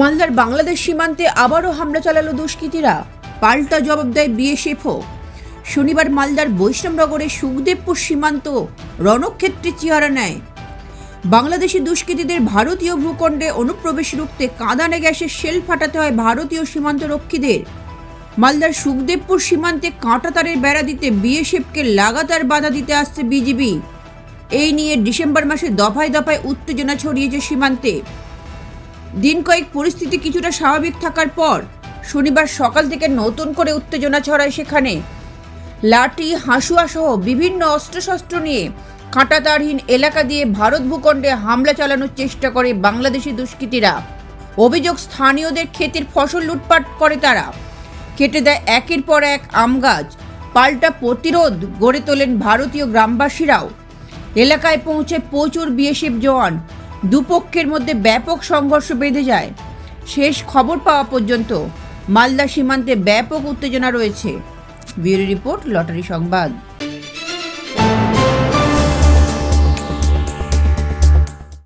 মালদার বাংলাদেশ সীমান্তে আবারও হামলা চালালো দুষ্কৃতীরা। পাল্টা জবাব দেয় বিএসএফও শনিবার মালদার বৈষ্ণবনগরে সুখদেবপুর সীমান্ত রণক্ষেত্রে চেহারা নেয়। বাংলাদেশি দুষ্কৃতীদের ভারতীয় ভূখণ্ডে অনুপ্রবেশ রুখতে কাঁদানে গ্যাসের শেল ফাটাতে হয় ভারতীয় সীমান্ত রক্ষীদের মালদার সুখদেবপুর সীমান্তে কাঁটাতারের বেড়া দিতে বিএসএফকে লাগাতার বাধা দিতে আসছে বিজিবি। এই নিয়ে ডিসেম্বর মাসে দফায় দফায় উত্তেজনা ছড়িয়েছে সীমান্তে। দিন কয়েক পরিস্থিতি কিছুটা স্বাভাবিক থাকার পর শনিবার সকাল থেকে নতুন করে উত্তেজনা ছড়ায় সেখানে। লাঠি, হাসুয়া সহ বিভিন্ন অস্ত্রশস্ত্র নিয়ে কাঁটাতারহীন এলাকা দিয়ে ভারত ভূখণ্ডে হামলা চালানোর চেষ্টা করে বাংলাদেশি দুষ্কৃতীরা। অভিযোগ, স্থানীয়দের ক্ষেতের ফসল লুটপাট করে তারা। কেটে দেয় একের পর এক আম গাছ। পাল্টা প্রতিরোধ গড়ে তোলেন ভারতীয় গ্রামবাসীরাও। এলাকায় পৌঁছে প্রচুর বিএসএফ জওয়ান দুপক্ষের মধ্যে ব্যাপক সংঘর্ষ বেঁধে যায়। শেষ খবর পাওয়া পর্যন্ত মালদা সীমান্তে ব্যাপক উত্তেজনা রয়েছে। ব্যুরো রিপোর্ট লটারি সংবাদ।